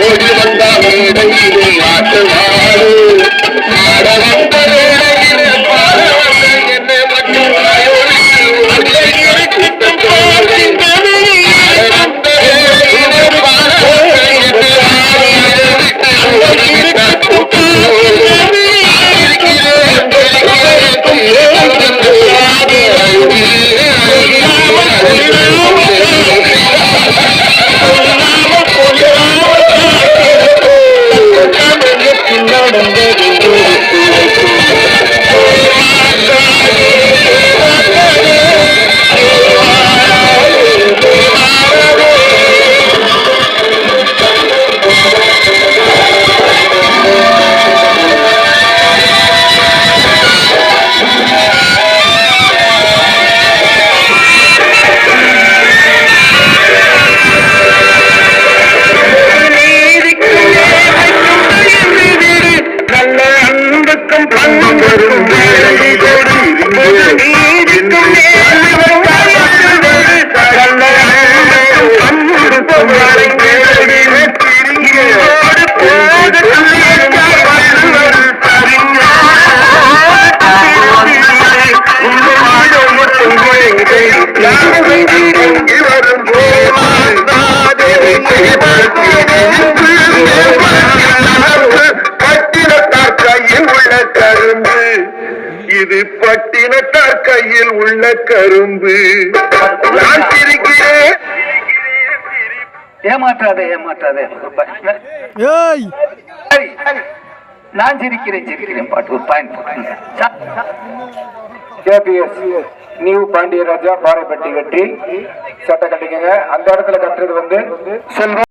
ஓடி வந்த மேடையிலே ஆட்டுவாரு Thank you. கரும்பு. இது பட்டினத்தார் கையில் உள்ள கரும்பு. நான் ஏமாற்றாதே ஏமாற்றாதே. நான் சிரிக்கிறேன் சிரிக்கிறேன். பாட்டு ஒரு பாயிண்ட் நியூ பாண்டியராஜா பாறைப்பட்டி வெற்றி சட்டை கட்டிக்கங்க அந்த இடத்துல கட்டுறது வந்து செல்வம்.